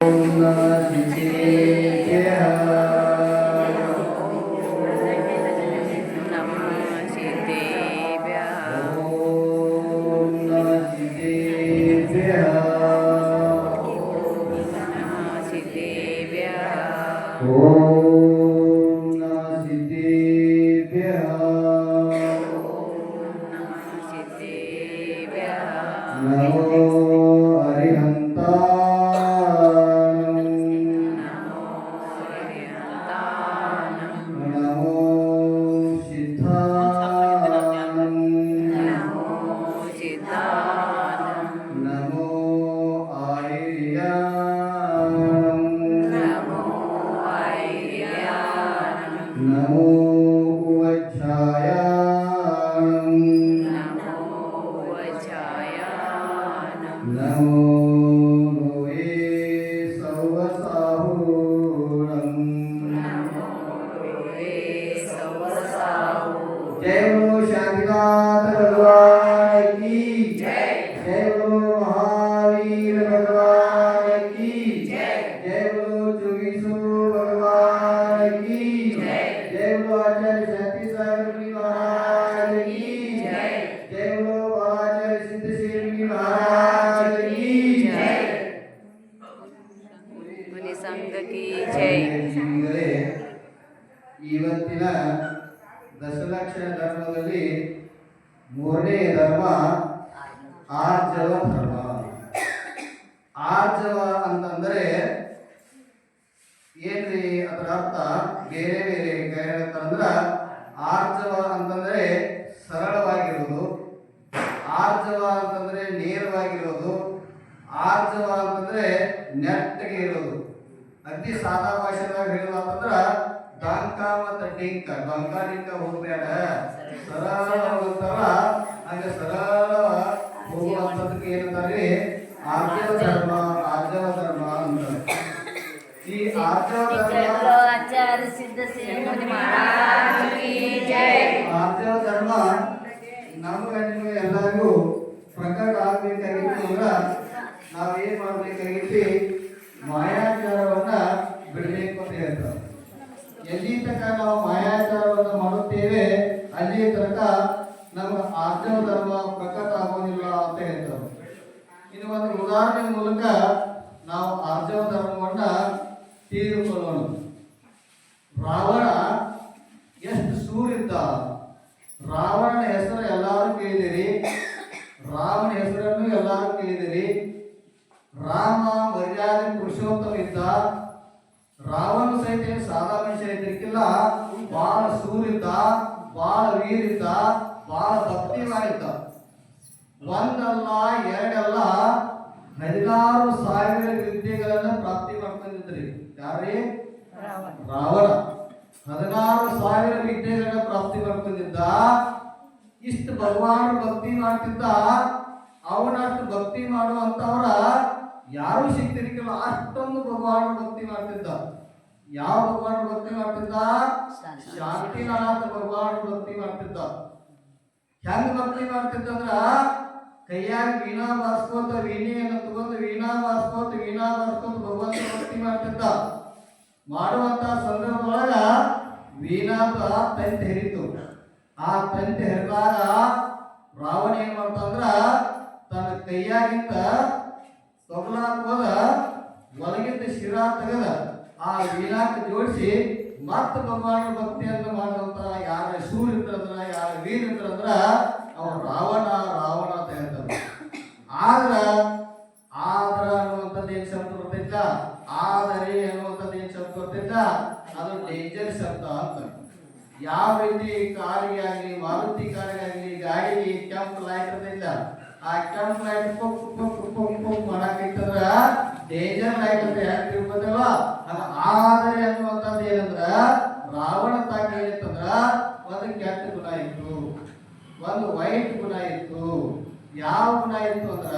Amen. ಏನ್ರಿ ಅದರ ಅರ್ಥ? ಬೇರೆ ಬೇರೆ ಹೇಳ್ತಾರಂದ್ರ ಆರ್ಜವ ಅಂತಂದ್ರೆ ಸರಳವಾಗಿರೋದು ಆರ್ಜವ ಅಂತಂದ್ರೆ ನೇರವಾಗಿರೋದು ಆರ್ಜವ ಅಂತಂದ್ರೆ ನೆಟ್ಟಗೆ ಇರೋದು ಅತಿ ಸಾದಾ ಭಾಷೆದಾಗ ಹೇಳೋದಂದ್ರ ಡಂಕ ಮತ್ತು ಡಿಂಕ. ಡಂಕ, ಡಿಂಕ ಹೋಗ್ಬೇಡ. ಸರಳ ಮಾಡ್ಬೇಕಾಗಿತ್ತು ಮಾಯಾಚಾರವನ್ನ ಬಿಡಬೇಕು ಅಂತ. ಹೇಳ್ತಾರೆ ಎಲ್ಲಿ ತನಕ ನಾವು ಮಾಯಾಚಾರವನ್ನು ಮಾಡುತ್ತೇವೆ ಅಲ್ಲಿ ತನಕ ನಮ್ಮ ಆತ್ಮ ಧರ್ಮ ಪ್ರಕಟ ಆಗೋದಿಲ್ಲ ಅಂತ ಹೇಳ್ತಾರೆ. ಇನ್ನು ಒಂದು ಉದಾಹರಣೆ ಮೂಲಕ ನಾವು ಆರ್ಜವ ಧರ್ಮವನ್ನ ತಿಳಿದುಕೊಳ್ಳೋಣ. ರಾವಣ ಎಷ್ಟು ಸೂರಿದ್ದ ರಾವಣನ ಹೆಸರು ಎಲ್ಲರೂ ಕೇಳಿದಿರಿ ರಾಮನ ಹೆಸರನ್ನು ಎಲ್ಲರೂ ಕೇಳಿದಿರಿ ರಾಮ ಮರ್ಯಾದೆ ಪುರುಷೋತ್ತಮ ಇದ್ದ ರಾವಣ ಸಹಿತ ಸಾದಾ ಮನುಷ್ಯ ಇದ್ದಕ್ಕಿಲ್ಲ ಬಹಳ ಸೂರಿದ್ದ ಬಹಳ ವೀರಿದ್ದ ಬಹಳ ಭಕ್ತಿವಾಗಿದ್ದ ಒಂದಲ್ಲ, ಎರಡಲ್ಲ ಹದಿನಾರು ಸಾವಿರ ವಿದ್ಯೆಗಳನ್ನ ಪ್ರಾಪ್ತಿ ಮಾಡ್ಕೊಂಡಿದ್ರಿ ಯಾರಿ ರಾವಣ. ಹದಿನಾರು ಸಾವಿರ ವಿದ್ಯೆಗಳನ್ನ ಪ್ರಾಪ್ತಿ ಮಾಡ್ಕೊಂಡಿದ್ದ ಇಷ್ಟು ಭಗವಾನ್ ಭಕ್ತಿ ಮಾಡ್ತಿದ್ದ. ಅವನಷ್ಟು ಭಕ್ತಿ ಮಾಡುವಂತವರ ಯಾರು ಸಿಗ್ತಿರ್ಕಿಲ್ಲ ಅಷ್ಟೊಂದು ಭಗವಾನ್ ಭಕ್ತಿ ಮಾಡ್ತಿದ್ದ. ಯಾವ ಭಗವಾನ್ ಭಕ್ತಿ ಮಾಡ್ತಿದ್ದ? ಶಾಂತಿನಾಥ ಭಗವಾನ್ ಭಕ್ತಿ ಮಾಡ್ತಿದ್ದ. ಹೆಂಗ್ ಭಕ್ತಿ ಮಾಡ್ತಿದ್ದ ಅಂದ್ರ, ಕೈಯಾಗ ವೀಣಾ ಬಾರ್ಸ್ಕೋತ ವೀಣೆಯನ್ನು ತಗೊಂಡು ವೀಣಾ ಬಾರ್ಸ್ಕೋತ ವೀಣಾ ಬಾರ್ಸ್ಕೋತ ಭಗವಂತ ಭಕ್ತಿ ಮಾಡ್ತಿದ್ದ. ಮಾಡುವಂತ ಸಂದರ್ಭದೊಳಗ ವೀಣಾದ ತಂತಿ ಹರಿತು. ಆ ತಂತಿ ಹರಿದಾಗ ರಾವಣ ಏನ್ ಮಾಡ್ತಂದ್ರ, ತನ್ನ ಕೈಯಾಗಿಂದ ತೊಗಲಾಕ್ ಮಲಗಿದ್ದ ಶಿರ ತೆಗೆದ ಆ ವೀಣಾಕ ಜೋಡಿಸಿ ಮತ್ತ ಭಗವಾನ ಭಕ್ತಿಯನ್ನು ಮಾಡುವಂತ ಯಾರ ಶೂರ್ ಇದ್ರಂದ್ರ ಯಾರ ವೀರ್ ಇದ್ರಂದ್ರ ಅವ ರಾವಣ ರಾವಣ ಅಂತ ಹೇಳ್ತಾರೆ. ಆದ್ರ ಆದ್ರ ಅನ್ನುವಂಥದ್ದು ಏನ್ ಶಬ್ದ ಬರ್ತಿದ್ದ ಆದರೆ ಅನ್ನುವಂಥದ್ದು ಏನ್ ಶಬ್ದ ಬರ್ತಿದ್ದ ಅದು ಡೇಂಜರ್ ಶಬ್ದ ಅಂತ. ಯಾವ ರೀತಿ ಕಾರಿಗೆ ಆಗಲಿ ಮಾರುತಿ ಕಾರಿಗೆ ಆಗಲಿ ಗಾಡಿಗೆ ಕೆಂಪು ಲೈಟ್ ಇರ್ತಿಲ್ಲ ಆ ಲೈಟ್ ಪುಕ್ ಪುಕ್ ಪುಕ್ ಪುಕ್ ಮಾಡಾಕೈತಂದ್ರ ಡೇಂಜರ್ ಲೈಟ್ ಅಂತ ಯಾಕೆ ತಿಳ್ಕೊತೇವ ಅದು ಆದರೆ ಅನ್ನುವಂತದ್ದು ಏನಂದ್ರ ರಾವಣ ತಾಕ ಏನಿತ್ತಂದ್ರ ಒಂದು ಕೆಟ್ಟ ಗುಣ ಇತ್ತು, ಒಂದು ವೈಟ್ ಗುಣ ಇತ್ತು. ಯಾವ ಗುಣ ಇತ್ತು ಅಂದ್ರ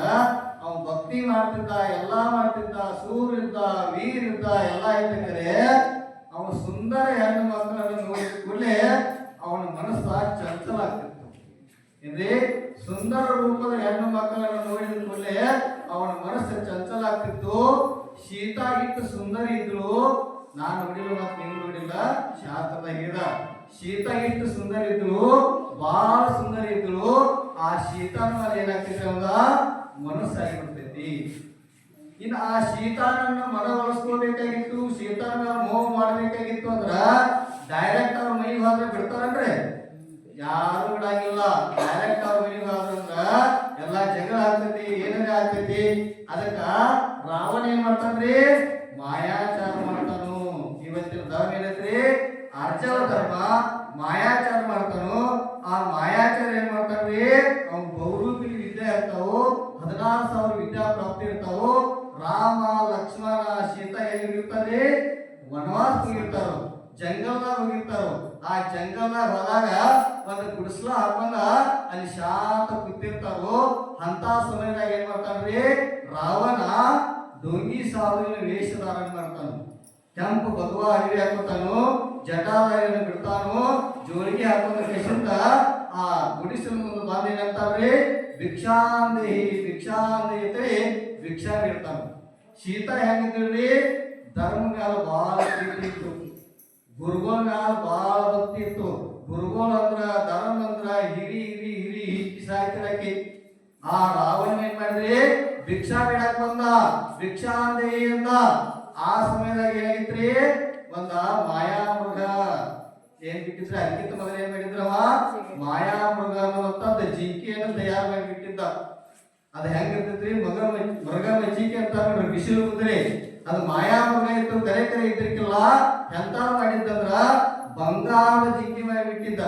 ಅವ ಭಕ್ತಿ ಮಾಡ್ತಿದ್ದ, ಎಲ್ಲಾ ಮಾಡ್ತಿದ್ದ, ಸೂರ್ ಇದ್ದ, ವೀರ್ ಇದ್ದ, ಎಲ್ಲ ಇದ್ದರೆ ಅವ ಸುಂದರ ಹೆಣ್ಣು ಮಕ್ಕಳನ್ನು ನೋಡಿದ ಕೂಡಲೇ ಅವನ ಮನಸ್ಸ ಚಂಚಲ ಆಗ್ತಿತ್ತು. ಏನ್ರಿ? ಸುಂದರ ರೂಪದ ಹೆಣ್ಣು ಮಕ್ಕಳನ್ನು ನೋಡಿದ ಕೂಡಲೇ ಅವನ ಮನಸ್ಸು ಚಂಚಲ ಆಗ್ತಿತ್ತು ಸೀತಾ ಇಟ್ಟು ಸುಂದರ ಇದ್ಳು ನಾನು ನೋಡಿಲ್ಲ ಮತ್ತೆ ನೀವು ನೋಡಿಲ್ಲ. ಶಾಸ್ತ್ರದಾಗಿದ ಶೀತ ಇಟ್ಟು ಸುಂದರಿ ಇದ್ಳು ಬಹಳ ಸುಂದರಿ ಇದ್ಳು ಆ ಶೀತಾನ ಮೇಲೆ ಏನಾಗ್ತೈತಿ ಅವಾಗ ಮನಸ್ಸಾಗಿ ಬಿಡ್ತೈತಿ ಇನ್ನು ಆ ಶೀತಾನನ್ನ ಮನವೊಲಿಸ್ಕೋಬೇಕಾಗಿತ್ತು ಶೀತಾನ ಮೋಹ ಮಾಡಬೇಕಾಗಿತ್ತು ಅಂದ್ರ ಡೈರೆಕ್ಟ್ ಅವ್ರ ಮೈ ಹೋದ್ರೆ ಬಿಡ್ತಾರನ್ರಿ? ಯಾರು ಅದಕ್ಕ ರಾವಣ ಏನ್ ಮಾಡ್ತಾನ್ರಿ? ಮಾಯಾಚಾರ ಮಾಡ್ತಾನು. ಇವತ್ತಿನ ಧರ್ಮ ಏನೈತ್ರಿ ಅರ್ಜವ ಧರ್ಮ ಮಾಯಾಚಾರ ಮಾಡ್ತಾನು. ಆ ಮಾಯಾಚಾರ ಏನ್ ಮಾಡ್ತಾನ್ರಿ? ಅವ್ನ ಬಹುರೂಪಿ ವಿದ್ಯೆ ಇರ್ತಾವು ಹದಿನಾರು ಸಾವಿರ ವಿದ್ಯಾ ಪ್ರಾಪ್ತಿ ಇರ್ತಾವು. ರಾಮ, ಲಕ್ಷ್ಮಣ, ಸೀತಾ ಎಲ್ಲಿ ಇರ್ತಾರೆ ವನವಾಸ ಹೋಗಿರ್ತಾರ ಜಂಗಲ್ದಾಗ ಹೋಗಿರ್ತಾರೋ ಆ ಜಂಗಲ್ದಾಗ ಹೋದಾಗ ಒಂದು ಗುಡಿಸ್ಲ ಹಾಕೊಂಡ ಅಲ್ಲಿ ಶಾಂತ ಕೂತಿರ್ತಾರೋ. ಅಂತ ಸಮಯದಾಗ ಏನ್ ಮಾಡ್ತಾನ್ರಿ? ರಾವಣ ದೊಂಗಿ ಸಾವಿನ ವೇಷಧಾರಣ ಮಾಡ್ತಾನೆ. ಕೆಂಪು ಭಗವ ಅರಿವಿ ಹಾಕೋತಾನು ಜಟಾದಾರಿಯನ್ನು ಬಿಡ್ತಾನು ಜೋಳಿಗೆ ಹಾಕೊಂಡ ಕೇಶಂತ ಆ ಗುಡಿಸಲು ಮುಂದೆ ಬಂದ ಏನಂತಾವ್ರಿ? ಭಿಕ್ಷಾಂದೇಹಿ ಭಿಕ್ಷಾಂದೇಹಿ ಅಂತೇಳಿ ಭಿಕ್ಷಾ ನೀಡ್ತಾನ ಶೀತ ಹೆಂಗಿದ್ರಿ ಧರ್ಮ ಮ್ಯಾಲ ಪ್ರೀತಿ ಇತ್ತು. ಗುರುಗಳ ಮ್ಯಾಲ ಬಹಳ ಭಕ್ತಿ ಇತ್ತು. ಗುರುಗಳು ಅಂದ್ರ, ಧರ್ಮ ಅಂದ್ರ ಹಿರಿ ಹಿರಿ ಹಿರಿ ಹಿಕ್ಕಿ ಸಾಯ್ತಿರಕಿ ಆ ರಾವಣ ಏನ್ ಮಾಡಿದ್ರಿ? ಭಿಕ್ಷಾ ಬಿಡಕ್ ಬಂದ ಭಿಕ್ಷಾ ಅಂದ ಆ ಸಮಯದಾಗ ಏನಾಗಿತ್ರಿ? ಒಂದ ಮಾಯಾ ಮೃಗ ಏನ್ ಬಿಟ್ಟಿದ್ರೆ? ಅದಕ್ಕಿಂತ ಮೊದಲು ಏನ್ ಮಾಡಿದ್ರವ? ಮಾಯಾ ಮೃಗ ಅನ್ನುವಂತ ಜಿಂಕೆಯನ್ನು ತಯಾರು ಮಾಡಿ ಬಿಟ್ಟಿದ್ದ ಅದ ಹೆಂಗಿರ್ತೈತ್ರಿ? ಮಗ ಮೃಗ ಮಜ್ಜಿಕೆ ಅಂತ ನೋಡ್ರಿ, ಬಿಸಿಲು ಕುದುರೆ. ಅದು ಮಾಯಾ ಮೃಗ ಇತ್ತು ಕರೆ ಕರೆ ಇದ್ರಿಕಿಲ್ಲ ಎಂತ ಮಾಡಿದ್ದಂದ್ರ ಬಂಗಾರದ ಜಿಂಕೆ ಮಾಡಿ ಬಿಟ್ಟಿದ್ದ.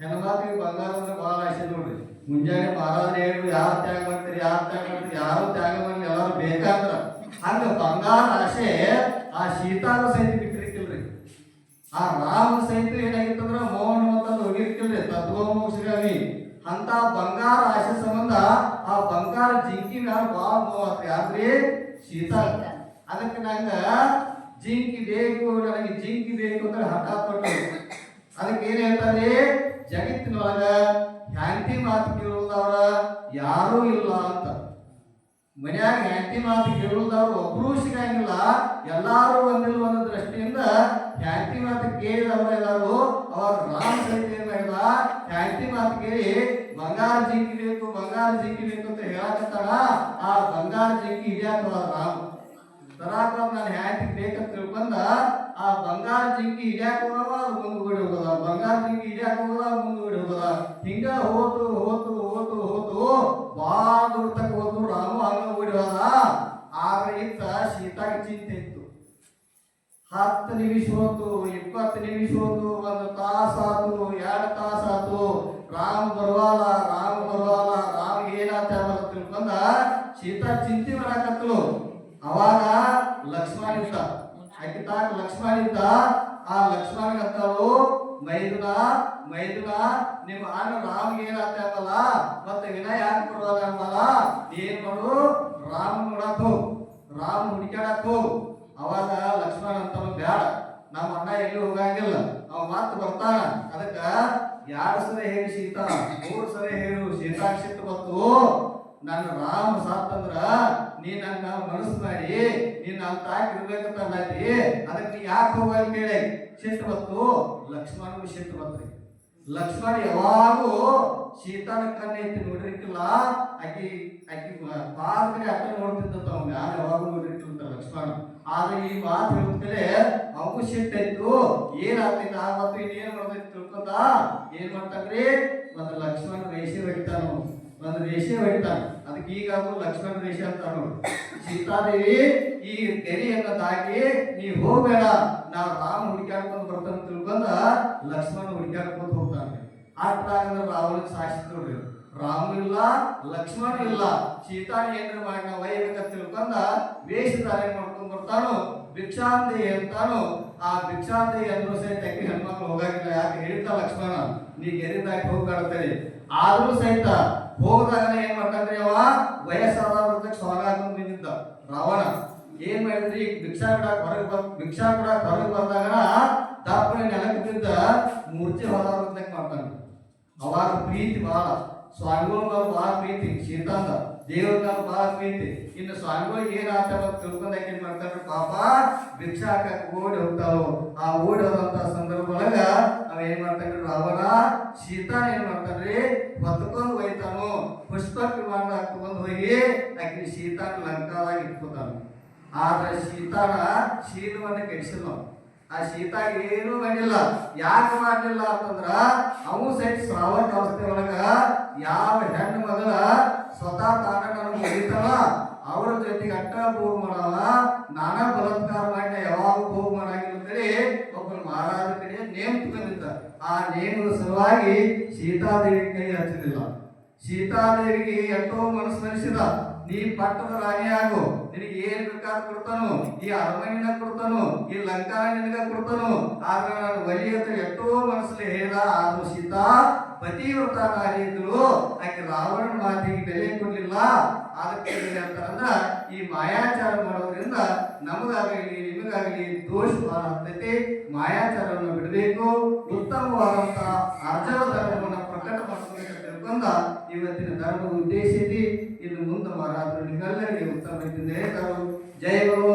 ಹೆಣ್ಮಕ್ಳಿಗೆ ಬಂಗಾರ ಅಂದ್ರೆ ಬಹಳ ಆಸೆ ನೋಡ್ರಿ. ಮುಂಜಾನೆ ಮಹಾರಾಜರು ಹೇಳಿ ಯಾರು ತ್ಯಾಗ ಮಾಡ್ತೀರಿ ಯಾರು ತ್ಯಾಗ ಮಾಡ್ತೀರಿ ಯಾರು ತ್ಯಾಗ ಮಾಡಿ ಎಲ್ಲರೂ ಬೇಕಾದ್ರ ಹಂಗ ಬಂಗಾರ ಆಸೆ ಆ ಶೀತಾನ ಸಹಿತ ಬಿಟ್ಟಿರ್ಕಿಲ್ರಿ ಆ ರಾಮ ಸಹಿತ ಏನಾಗಿತ್ತಂದ್ರ ಮೋಹನ್ ಅಂತ ಹೋಗಿರ್ಕಿಲ್ರಿ ತತ್ವಮೋಕ್ಷಗಾಮಿ ಅಂತ ಬಂಗಾರ ಆಸೆ ಸಂಬಂಧ ಆ ಬಂಗಾರ ಜಿಂಕಿ ಮ್ಯಾಲ ಬಾಳ ನೋವಾತ್ರಿ ಯಾಕ್ರಿ? ಸೀತಾ ಅದಕ್ಕೆ ನಂಗ ಜಿಂಕಿ ಬೇಕು, ನನಗೆ ಜಿಂಕಿ ಬೇಕು ಅಂದ್ರೆ ಹಠ ಪಟ್ಟು ಅದಕ್ಕೆ ಏನ್ ಹೇಳ್ತಾರೆ ಜಗತ್ತಿನೊಳಗ ಹ್ಯಾಂಟಿ ಮಾತು ಕೇಳುವುದವ್ರ ಯಾರೂ ಇಲ್ಲ ಅಂತ. ಮನ್ಯಾಗ ಹ್ಯಾಂಟಿ ಮಾತು ಕೇಳುವುದವ್ರು ಒಬ್ರು ಸಿಗಂಗಿಲ್ಲ, ಎಲ್ಲಾರು ಒಂದಿಲ್ಲ ಒಂದು ದೃಷ್ಟಿಯಿಂದ ಹ್ಯಾಂಟಿ ಮಾತು ಕೇಳಿದವರು ಎಲ್ಲಾರು ಅವಾಗ ರಾಮ ಸಹಿತ ಹ್ಯಾಂಟಿ ಮಾತು ಕೇಳಿ ಬಂಗಾರ ಜಿಂಕಿ ಬೇಕು, ಬಂಗಾರ ಜಿಂಕಿ ಬೇಕು ಅಂತ ಹೇಳಕತ್ತಾಳ ಆ ಬಂಗಾರ ಜಿಂಕಿ ಹಿಡಿಯಾಕ ರಾಮ. ತರಾಕ ನಾನು ಹ್ಯಾಟಿ ಬೇಕಂತ ತಿಳ್ಕೊಂಡ ಆ ಬಂಗಾರ ಜಿಂಕಿ ಹಿಡಿಯಾಕ ಹೋಗವ ಅದು ಮುಂದ್ಗಡೆ ಬಂಗಾರ ಜಿಂಕಿ ಹಿಡಿಯಾಕ ಹೋಗೋದ ಅದು ಹೋಗದ. ಹಿಂಗ ಹೋತು ಹೋತು ಹೋತು ಹೋತು ಬಾಳ ದೂರ ತಕ ಹೋತು. ರಾಮ ಹಂಗ ಓಡಿ ಹೋದ. ಆದ್ರೆ ಇತ್ತ ಸೀತಾಗ ಚಿಂತೆ ಇತ್ತು. ಹತ್ತು ನಿಮಿಷ ಹೋತು, ಇಪ್ಪತ್ತು ನಿಮಿಷ ಹೋತು, ಒಂದು ತಾಸಾತು ಎರಡು ತಾಸ ಆತು. ರಾಮ ಬರುವಾಲ ರಾಮ ಬರುವಾಲ ರಾಮ ಏನಾತ ತಿಳ್ಕೊಂಡ ಸೀತಾ ಚಿಂತೆ ಮಾಡಕತ್ತಲು ಅವಾಗ ಲಕ್ಷ್ಮಣ ಇದ್ದ ಆಕಿ ತಾಕ ಲಕ್ಷ್ಮಣ ಇದ್ದ ಆ ಲಕ್ಷ್ಮಣ ಅಂತಳು ಮೈದುನ ಮೈದುನ, ನಿಮ್ಮ ಅಣ್ಣ ರಾಮ್ಗೆ ಏನಾತ ಅಂಬಲ್ಲ ಮತ್ತೆ ವಿನಯ ಯಾಕೆ ಬರುವಾಗ ಅಂಬಲ್ಲ ಏನ್ ಮಾಡು? ರಾಮ ನೋಡಕ್. ರಾಮ ಹುಡುಕ್ಯಾಡಕ್. ಅವಾಗ ಲಕ್ಷ್ಮಣ ಅಂತ ಬ್ಯಾಡ. ನಮ್ಮ ಅಣ್ಣ ಎಲ್ಲಿ ಹೋಗಂಗಿಲ್ಲ. ಅವ ಮಾತ್ ಬರ್ತಾನ. ಅದಕ್ಕ ಎರಡು ಸರಿ ಹೇಳಿ ಸೀತಾ. ಮೂರು ಸರಿ ಹೇಳು ಸೀತಾ ಬಂತು ನನ್ನ ರಾಮ ಸಾತಂದ್ರ, ನೀ ನನ್ನ ಮನಸ್ಸು ಮಾಡಿ ನೀನ್ ನನ್ನ ತಾಯಿ ಇರ್ಬೇಕಂತ ಅನ್ನತಿ ಅದಕ್ಕೆ ಯಾಕೆ ಹೋಗಲ್ಲ ಕೇಳಿ ಸಿಟ್ಟು ಬಂತು ಲಕ್ಷ್ಮಣಗೂ ಸಿಟ್ಟು ಬತ್ರಿ ಲಕ್ಷ್ಮಣ ಯಾವಾಗೂ ಸೀತಾನ ಕಣ್ಣು ಐತಿ ನೋಡಿರ್ಕಿಲ್ಲ ಆಕಿ ಆಕಿ ಪಾತ್ರೆ ಅಕ್ಕ ನೋಡ್ತಿದ್ದಂತ ಅವ್ನ. ಯಾರು ಯಾವಾಗೂ ನೋಡಿರ್ಕಿಲ್ಲ ಲಕ್ಷ್ಮಣ. ಆದ್ರೆ ಈ ಮಾತು ಅವು ಸಿಟ್ಟಾಯ್ತು ಏನಾಗ್ತೈತೆ? ಆ ಮತ್ತು ಇನ್ನೇನು ಮಾಡ್ಬೇಕು ತಿಳ್ಕೊಂಡ ಏನ್ ಮಾಡ್ತಾನ್ರಿ? ಒಂದು ಲಕ್ಷ್ಮಣ ರೇಷೆ ಹೊಡಿತಾನು ಒಂದು ರೇಷೆ ಹೊಡಿತಾನ. ಅದಕ್ಕೆ ಈಗ ಅದು ಲಕ್ಷ್ಮಣ ವೇಷ ಅಂತ ಸೀತಾದೇವಿ ಈ ತೆರಿಯನ್ನ ತಾಕಿ ನೀ ಹೋಗ್ಬೇಡ. ನಾವು ರಾಮ ಹುಡುಕ್ಯಾಡ್ಕೊಂಡು ಬರ್ತಾನೆ ತಿಳ್ಕೊಂಡ ಲಕ್ಷ್ಮಣ ಹುಡುಕ್ಯಾಡ್ಕೊಂಡು ಹೋಗ್ತಾನೆ. ಆಟ್ರಾಗ ರಾವಣ ನೋಡ್ರಿ ರಾಮ ಇಲ್ಲ, ಲಕ್ಷ್ಮಣ ಇಲ್ಲ. ಸೀತಾ ಏನ್ರ ಮಾಡಿ ನಾವು ತಿಳ್ಕೊಂಡ ವೇಷಧಾರಣೆ ಮಾಡ್ಕೊಂಡು ಬರ್ತಾನು ಭಿಕ್ಷಾಂತಿ ಅಂತಾನು, ಆ ಭಿಕ್ಷಾಂತಿ ಅಂದ್ರೂ ಸಹಿತ ಹೆಣ್ಮಕ್ಳು ಹೋಗಂಗಿಲ್ಲ. ಯಾಕೆ ಹೇಳ್ತಾ ಲಕ್ಷ್ಮಣ? ನೀ ಗೆರಿದಾಗಿ ಹೋಗಿ ಕಾಡ್ತೇನೆ ಆದ್ರೂ ಸಹಿತ ಹೋಗದಾಗ ಏನ್ ಮಾಡ್ತಾನ್ರಿ ಅವ? ವಯಸ್ಸಾದ ವೃದ್ಧಕ್ಕೆ ಹಾಕೊಂಡ್ ನಿಂತಿದ್ದ ರಾವಣ, ಏನ್ ಮಾಡಿದ್ರಿ? ಭಿಕ್ಷಾ ಬಿಡಾಕ್ ಹೊರಗೆ ಬರ್ ಭಿಕ್ಷಾ ಬಿಡಾಕ್ ಹೊರಗೆ ಬಂದಾಗ ದಪ್ಪನೆ ನೆಲಕ್ಕೆ ಬಿದ್ದ ಹೊಲ ಬರ್ತಂಗೆ ಮಾಡ್ತಾನೆ ಅವಾಗ ಪ್ರೀತಿ ಬಹಳ ಸ್ವಾಮಿಗಳು ಬಹಳ ಪ್ರೀತಿ. ಸೀತಾಂತ ದೇವ್ರನ್ನ ಭಾಳ ಇನ್ನು ಸ್ವಾಮಿಗಳು ಏನ್ ತಿಳ್ಕೊಂಡಾಗ ಏನ್ ಮಾಡ್ತಾರೆ ಪಾಪ ಭಿಕ್ಷಾಕ ಓಡಿ ಹೋಗ್ತಾವು ಆ ಓಡಿ ಹೋದಂತ ಸಂದರ್ಭ ಒಳಗ ನಾವ್ ಏನ್ ಮಾಡ್ತಾರ ಅವರ ಶೀತ ಏನ್ ಮಾಡ್ತಾರ್ರಿ ಹೊತ್ಕೊಂಡ್ ಹೋಯ್ತಾನು. ಪುಸ್ತಕ ವಿಮಾನ ತಗೊಂಡ್ ಹೋಗಿ ಆಕಿ ಶೀತ ಲಂಕಾದಾಗ ಇಟ್ಕೋತಾನು. ಆದ್ರೆ ಸೀತಾನ ಶೀಲವನ್ನ ಕೆಡಿಸಿಲ್ಲ. ಆ ಶೀತ ಏನೂ ಮಾಡಿಲ್ಲ. ಯಾಕೆ ಮಾಡಲಿಲ್ಲ ಅಂತಂದ್ರ ಅವು ಸಹಿತ ಶ್ರಾವಕ ಅವಸ್ಥೆ ಒಳಗ ಯಾವ ಹೆಣ್ಣು ಮಗಳ ಸ್ವತಃ ತಾನ ಅವ್ರ ಜೊತೆಗೆ ಅಟ್ಟ ಭೋಗ ಮಾಡಲ್ಲ, ನಾನಾ ಬಲಾತ್ಕಾರ ಮಾಡಿ ಯಾವಾಗ ಭೋಗ ಮಾಡಾಗಿಲ್ಲ ಅಂತೇಳಿ ಒಬ್ಬ ಮಹಾರಾಜ ಕಡೆ ನೇಮ್ ತಗೊಂಡಿದ್ದ ಆ ನೇಮದ ಸಲುವಾಗಿ ಸೀತಾದೇವಿ ಕೈ ಹಚ್ಚಲಿಲ್ಲ ಸೀತಾದೇವಿಗೆ ಎಷ್ಟೋ ಮನಸ್ಸು ನಡೆಸಿದ ನೀ ಪಟ್ಟದ ರಾಣಿ ಆಗು, ನಿನಗೆ ಏನ್ ಬೇಕಾದ ಕೊಡ್ತಾನು, ಈ ಅರಮನಿನ ಕೊಡ್ತಾನು, ಈ ಲಂಕಾ ನಿನಗ ಕೊಡ್ತಾನು, ಆದ್ರೆ ನಾನು ಬಲಿ ಎಷ್ಟೋ ಮನಸ್ಸಲ್ಲಿ ಹೇಳ ಆದ್ರೂ ಸೀತಾ ಪತಿವ್ರತ ನಾರಿ ಇದ್ರು ಆಕೆ ರಾವಣ ಮಾತಿಗೆ ಬೆಲೆ ಕೊಡಲಿಲ್ಲ. ಅದಕ್ಕೆ ಹೇಳ್ತಾರಂದ್ರ ಈ ಮಾಯಾಚಾರ ಮಾಡೋದ್ರಿಂದ ನಮಗಾಗಲಿ, ನಿಮಗಾಗಲಿ ದೋಷ ಆಗ್ತೈತಿ. ಮಾಯಾಚಾರವನ್ನು ಬಿಡಬೇಕು. ಉತ್ತಮವಾದಂತಹ ಅರ್ಜವ ಧರ್ಮವನ್ನು ಪ್ರಕಟ ಮಾಡ್ಕೊಬೇಕಂತ ತಿಳ್ಕೊಂಡ ಇವತ್ತಿನ ಧರ್ಮದ ಉದ್ದೇಶ ಐತಿ ಇನ್ನು ಮುಂದೆ ಮಾರಾದ್ರು ನಿಮ್ಮೆಲ್ಲರಿಗೆ ಉತ್ತಮ ರೀತಿಯಿಂದ ಹೇಳ್ತಾರು ಜೈ ಬರೋ